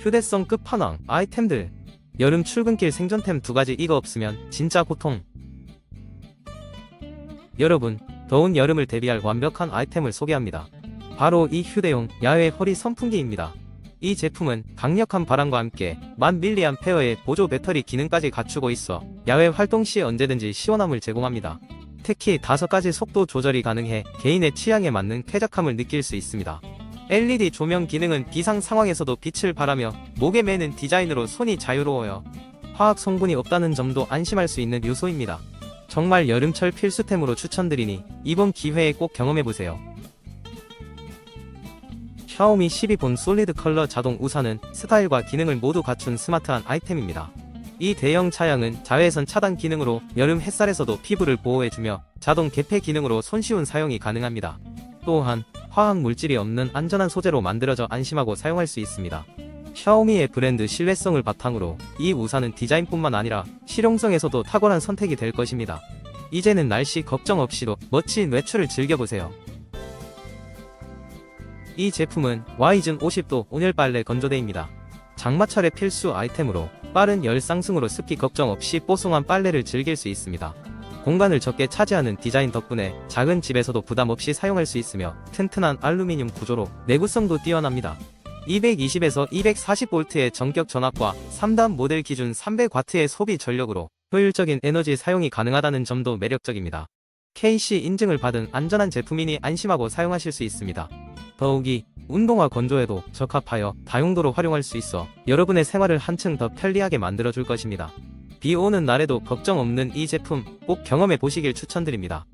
휴대성 끝판왕 아이템들. 여름 출근길 생존템 두 가지 이거 없으면 진짜 고통. 여러분 더운 여름을 대비할 완벽한 아이템을 소개합니다. 바로 이 휴대용 야외 허리 선풍기입니다. 이 제품은 강력한 바람과 함께 만 밀리암 페어의 보조 배터리 기능까지 갖추고 있어 야외 활동 시 언제든지 시원함을 제공합니다. 특히 다섯 가지 속도 조절이 가능해 개인의 취향에 맞는 쾌적함을 느낄 수 있습니다 LED 조명 기능은 비상 상황에서도 빛을 발하며 목에 매는 디자인으로 손이 자유로워요. 화학 성분이 없다는 점도 안심할 수 있는 요소입니다. 정말 여름철 필수템으로 추천드리니 이번 기회에 꼭 경험해보세요. 샤오미 12본 솔리드 컬러 자동 우산은 스타일과 기능을 모두 갖춘 스마트한 아이템입니다. 이 대형 차량은 자외선 차단 기능으로 여름 햇살에서도 피부를 보호해주며 자동 개폐 기능으로 손쉬운 사용이 가능합니다. 또한 화학 물질이 없는 안전한 소재로 만들어져 안심하고 사용할 수 있습니다. 샤오미의 브랜드 신뢰성을 바탕으로 이 우산은 디자인뿐만 아니라 실용성에서도 탁월한 선택이 될 것입니다. 이제는 날씨 걱정 없이도 멋진 외출을 즐겨보세요. 이 제품은 와이즌 50도 온열 빨래 건조대입니다. 장마철의 필수 아이템으로 빠른 열 상승으로 습기 걱정 없이 뽀송한 빨래를 즐길 수 있습니다. 공간을 적게 차지하는 디자인 덕분에 작은 집에서도 부담 없이 사용할 수 있으며 튼튼한 알루미늄 구조로 내구성도 뛰어납니다. 220에서 240V의 전격 전압과 3단 모델 기준 300W의 소비 전력으로 효율적인 에너지 사용이 가능하다는 점도 매력적입니다. KC 인증을 받은 안전한 제품이니 안심하고 사용하실 수 있습니다. 더욱이 운동화 건조에도 적합하여 다용도로 활용할 수 있어 여러분의 생활을 한층 더 편리하게 만들어줄 것입니다. 비 오는 날에도 걱정 없는 이 제품 꼭 경험해 보시길 추천드립니다.